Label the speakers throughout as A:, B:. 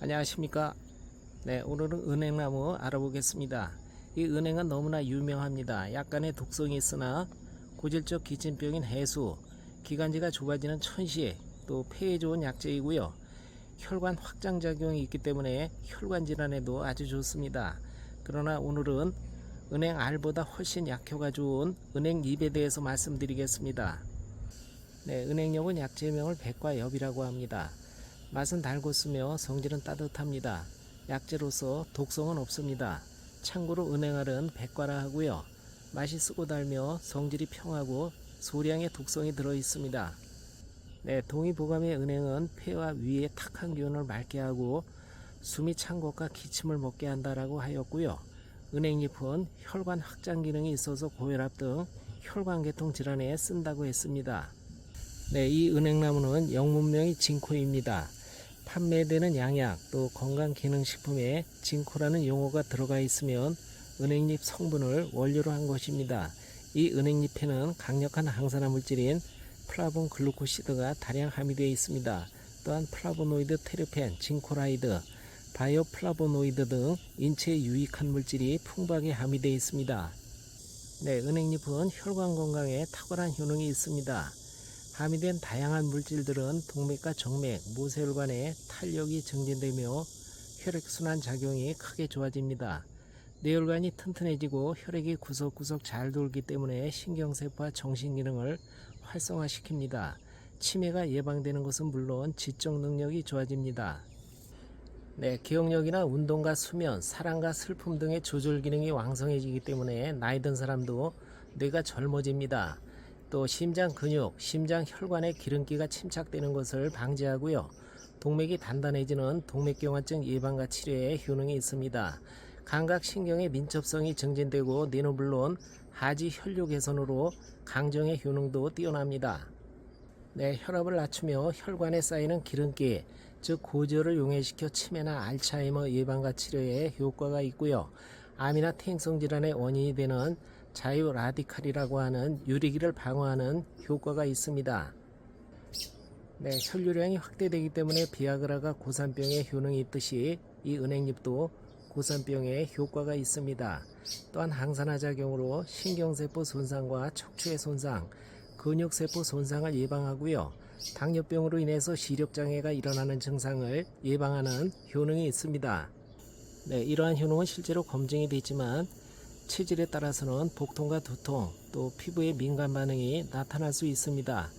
A: 안녕하십니까? 네 오늘은 은행나무 알아보겠습니다. 이 은행은 너무나 유명합니다. 약간의 독성이 있으나 고질적 기침병인 해수 기관지가 좁아지는 천시 또 폐에 좋은 약재이고요. 혈관 확장 작용이 있기 때문에 혈관 질환에도 아주 좋습니다. 그러나 오늘은 은행 알보다 훨씬 약효가 좋은 은행 잎에 대해서 말씀드리겠습니다. 네, 은행잎은 약재명을 백과엽이라고 합니다. 맛은 달고 쓰며 성질은 따뜻합니다. 약재로서 독성은 없습니다. 참고로 은행알은 백과라 하고요. 맛이 쓰고 달며 성질이 평하고 소량의 독성이 들어 있습니다. 네, 동의보감의 은행은 폐와 위에 탁한 기운을 맑게 하고 숨이 찬 것과 기침을 먹게 한다라고 하였고요. 은행잎은 혈관 확장 기능이 있어서 고혈압 등 혈관계통 질환에 쓴다고 했습니다. 네, 이 은행나무는 영문명이 진코입니다. 판매되는 양약 또 건강기능식품에 진코라는 용어가 들어가 있으면 은행잎 성분을 원료로 한 것입니다. 이 은행잎에는 강력한 항산화 물질인 플라본 글루코시드가 다량 함유되어 있습니다. 또한 플라보노이드 테르펜, 진코라이드, 바이오 플라보노이드 등 인체에 유익한 물질이 풍부하게 함유되어 있습니다. 네, 은행잎은 혈관 건강에 탁월한 효능이 있습니다. 함유된 다양한 물질들은 동맥과 정맥, 모세혈관에 탄력이 증진되며 혈액순환 작용이 크게 좋아집니다. 뇌혈관이 튼튼해지고 혈액이 구석구석 잘 돌기 때문에 신경세포와 정신기능을 활성화시킵니다. 치매가 예방되는 것은 물론 지적 능력이 좋아집니다. 네, 기억력이나 운동과 수면, 사랑과 슬픔 등의 조절 기능이 왕성해지기 때문에 나이 든 사람도 뇌가 젊어집니다. 또 심장 근육, 심장 혈관에 기름기가 침착되는 것을 방지하고요. 동맥이 단단해지는 동맥경화증 예방과 치료에 효능이 있습니다. 감각 신경의 민첩성이 증진되고 뇌는 물론 하지 혈류 개선으로 강정의 효능도 뛰어납니다. 네, 혈압을 낮추며 혈관에 쌓이는 기름기, 즉 고지혈을 용해시켜 치매나 알츠하이머 예방과 치료에 효과가 있고요. 암이나 퇴행성 질환의 원인이 되는 자유 라디칼이라고 하는 유리기를 방어하는 효과가 있습니다. 네, 혈류량이 확대되기 때문에 비아그라가 고산병에 효능이 있듯이 이 은행잎도 고산병에 효과가 있습니다. 또한 항산화 작용으로 신경세포 손상과 척추의 손상, 근육세포 손상을 예방하고요. 당뇨병으로 인해서 시력장애가 일어나는 증상을 예방하는 효능이 있습니다. 네, 이러한 효능은 실제로 검증이 됐지만 체질에 따라서는 복통과 두통, 또 피부에 민감 반응이 나타날 수 있습니다.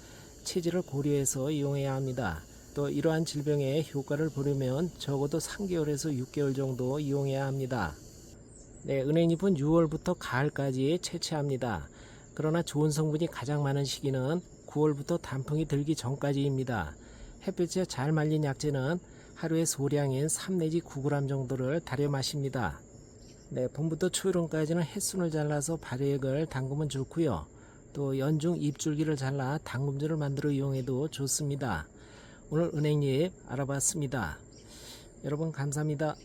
A: 체질을 고려해서 이용해야 합니다. 또 이러한 질병에 효과를 보려면 적어도 3개월에서 6개월 정도 이용해야 합니다. 네, 은행잎은 6월부터 가을까지 채취합니다. 그러나 좋은 성분이 가장 많은 시기는 9월부터 단풍이 들기 전까지입니다. 햇빛에 잘 말린 약재는 하루에 소량인 3 내지 9g 정도를 달여 마십니다. 네, 봄부터 초여름까지는 햇순을 잘라서 발효액을 담그면 좋고요. 또 연중 잎줄기를 잘라 담금주를 만들어 이용해도 좋습니다. 오늘 은행잎 알아봤습니다. 여러분 감사합니다.